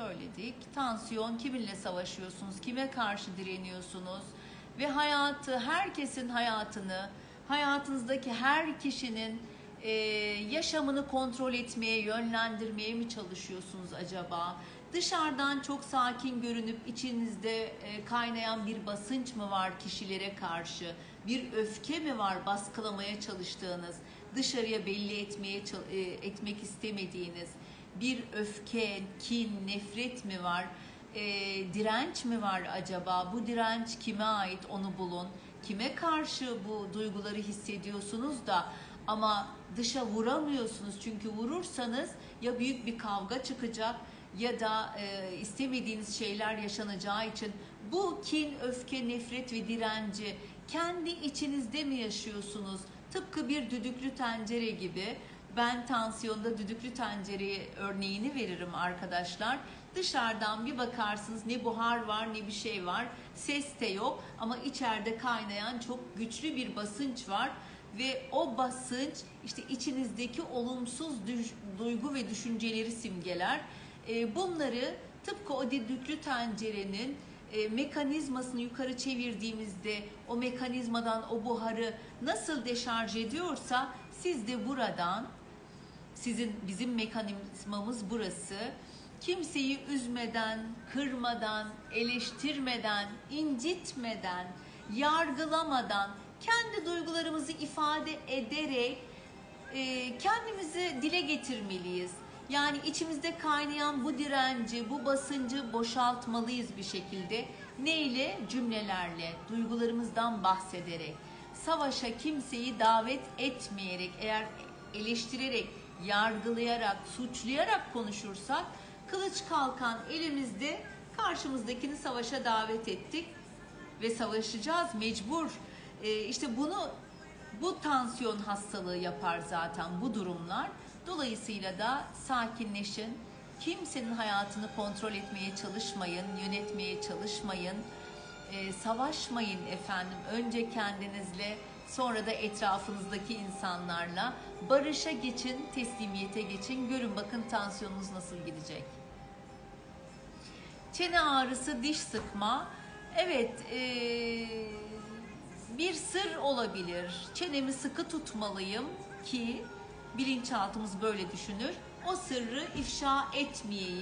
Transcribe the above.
söyledik. Tansiyon kiminle savaşıyorsunuz, kime karşı direniyorsunuz ve hayatı, herkesin hayatını, hayatınızdaki her kişinin e, yaşamını kontrol etmeye, yönlendirmeye mi çalışıyorsunuz acaba? Dışarıdan çok sakin görünüp içinizde e, kaynayan bir basınç mı var kişilere karşı? Bir öfke mi var baskılamaya çalıştığınız, dışarıya belli etmeye e, etmek istemediğiniz? Bir öfke, kin, nefret mi var? E, direnç mi var acaba? Bu direnç kime ait onu bulun. Kime karşı bu duyguları hissediyorsunuz da ama dışa vuramıyorsunuz çünkü vurursanız ya büyük bir kavga çıkacak ya da e, istemediğiniz şeyler yaşanacağı için bu kin, öfke, nefret ve direnci kendi içinizde mi yaşıyorsunuz? Tıpkı bir düdüklü tencere gibi. Ben tansiyonda düdüklü tencereye örneğini veririm arkadaşlar. Dışarıdan bir bakarsınız ne buhar var ne bir şey var. Ses de yok ama içeride kaynayan çok güçlü bir basınç var ve o basınç işte içinizdeki olumsuz duygu ve düşünceleri simgeler. E, bunları tıpkı o düdüklü tencerenin e, mekanizmasını yukarı çevirdiğimizde o mekanizmadan o buharı nasıl deşarj ediyorsa siz de buradan sizin bizim mekanizmamız burası. Kimseyi üzmeden, kırmadan, eleştirmeden, incitmeden, yargılamadan, kendi duygularımızı ifade ederek e, kendimizi dile getirmeliyiz. Yani içimizde kaynayan bu direnci, bu basıncı boşaltmalıyız bir şekilde. Neyle? Cümlelerle, duygularımızdan bahsederek. Savaşa kimseyi davet etmeyerek, eğer eleştirerek, yargılayarak, suçlayarak konuşursak kılıç kalkan elimizde karşımızdakini savaşa davet ettik ve savaşacağız mecbur. Ee, işte bunu bu tansiyon hastalığı yapar zaten bu durumlar. Dolayısıyla da sakinleşin. Kimsenin hayatını kontrol etmeye çalışmayın, yönetmeye çalışmayın. Ee, savaşmayın efendim. Önce kendinizle, sonra da etrafınızdaki insanlarla barışa geçin, teslimiyete geçin. Görün bakın tansiyonunuz nasıl gidecek. Çene ağrısı, diş sıkma. Evet, eee, bir sır olabilir. Çenemi sıkı tutmalıyım ki bilinçaltımız böyle düşünür. O sırrı ifşa etmeyeyim.